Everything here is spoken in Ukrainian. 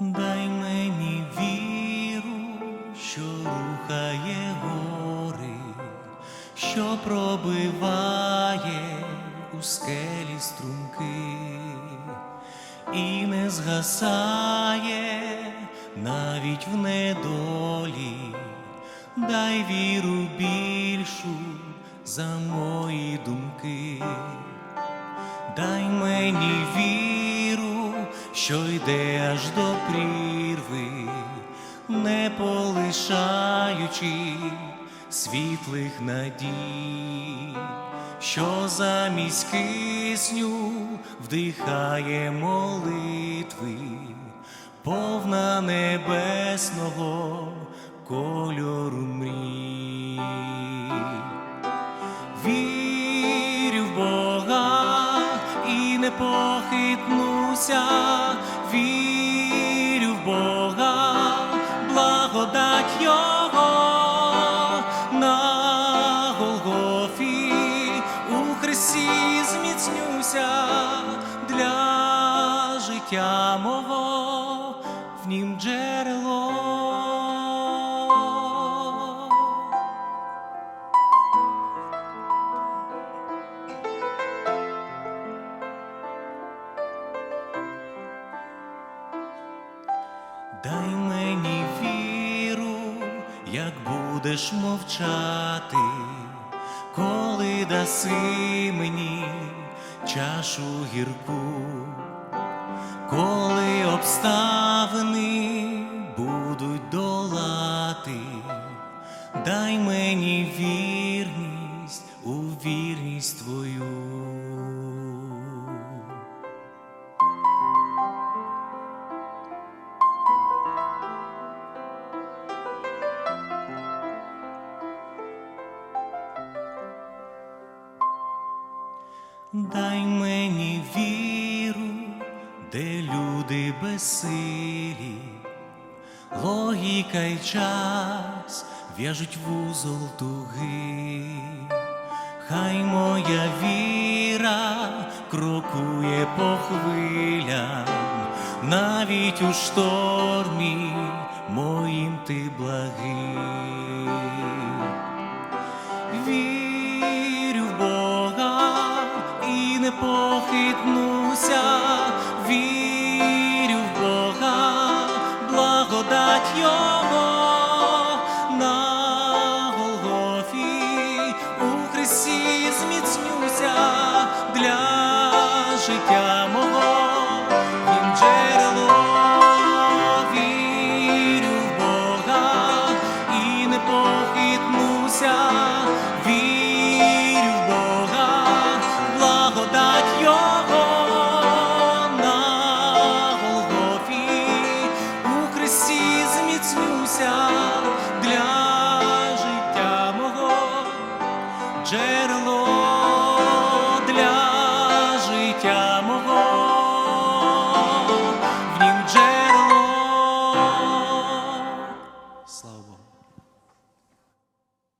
Дай мені віру, що рухає гори, що пробиває у скелі струмки і не згасає навіть в недолі, дай віру більшу за мої думки, дай мені віру що йде аж до прірви, не полишаючи світлих надій, що замість кисню вдихає молитви, повна небесного кольору мрій. Вірю в Бога і не похитнуся, життя мого, в нім джерело. Дай мені віру, як будеш мовчати, коли даси мені чашу гірку, коли обставини будуть долати, дай мені вірність у вірність твою. Дай мені віру, де люди безсилі, логіка й час в'яжуть вузол туги, хай моя віра крокує по хвилям, навіть у штормі моїм ти благий. Вірю в Бога і не похитнуся, вірю в Бога, благодать Його на Голгофі у Христі зміцню. general.